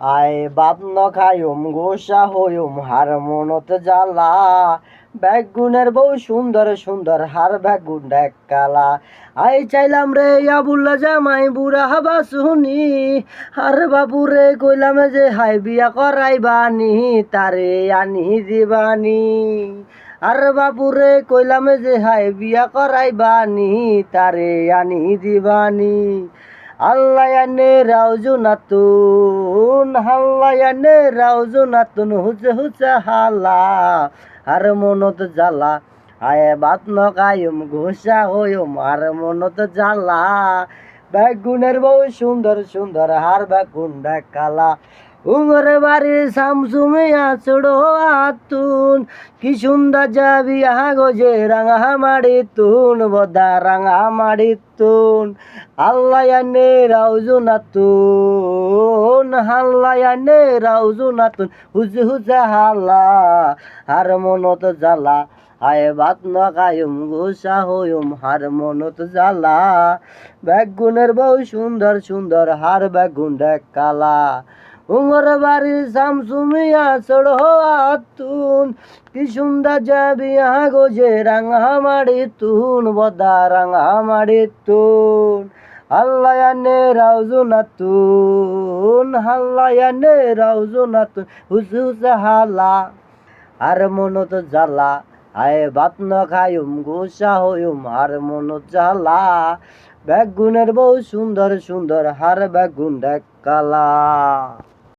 আয় বাপ ন খায়ুম, গোসা হইম হার মনত জ্বালা। বেগুনের বউ সুন্দর সুন্দর, হার বেগুন ডেক কালা। আই চাইলাম রে আবুল্লা জামাই, বুড়া হাবা শুনি আর বাবু রে কইলাম যে হাই বিয়া করাইবানি, তারে আনি দিবানি। আর বাবু রে কইলাম যে হাই বিয়া করাই করাইবানি, তারে আনি দিবানি। আল্লাহ আনে রাউজু নাতুন হাল্লাহ আনে রাউজু নাতুন হুচে হুচে হালা। আর মনত জ্বালা আয় বাত নকায়ুম ঘোষা হয়ুম, আর মনত জ্বালা বেগুনের বউ সুন্দর সুন্দর, হার বেগুন কালা উমর বাড়ির শামসুমিয়া ছোড়ো আতুন, কি সুন্দর যাবি আগো যে রাঙা মাড়ি তুন, বদা রাঙা মাড়ি তুন, আল্লাহ আনে রাউজু নাতুন হাল্লা আনে রাউজু নাতুন, হুজে হুজে হাল্লা আর মনত জ্বালা আয় বাত না কায়ুম গোসা হইম হার মনত জ্বালা, বেগুনের বউ সুন্দর সুন্দর, হার বেগুন কালা উমর বাড়ি শামসুমিয়া চড়ো আতুন কি সুন্দর যাবি আগো যে রাঙা মাড়ি তুন বদা রাঙা মাড়ি তুন আল্লাহ আনে রাউজু নাতুন হাল্লাহ আনে রাউজু নাতুন হুস হুস হালা আর মনত জ্বালা আয়ে বাত ন খায়ুম গোসা হইম আর মনত জ্বালা বেগুনের বউ সুন্দর সুন্দর হার বেগুন কালা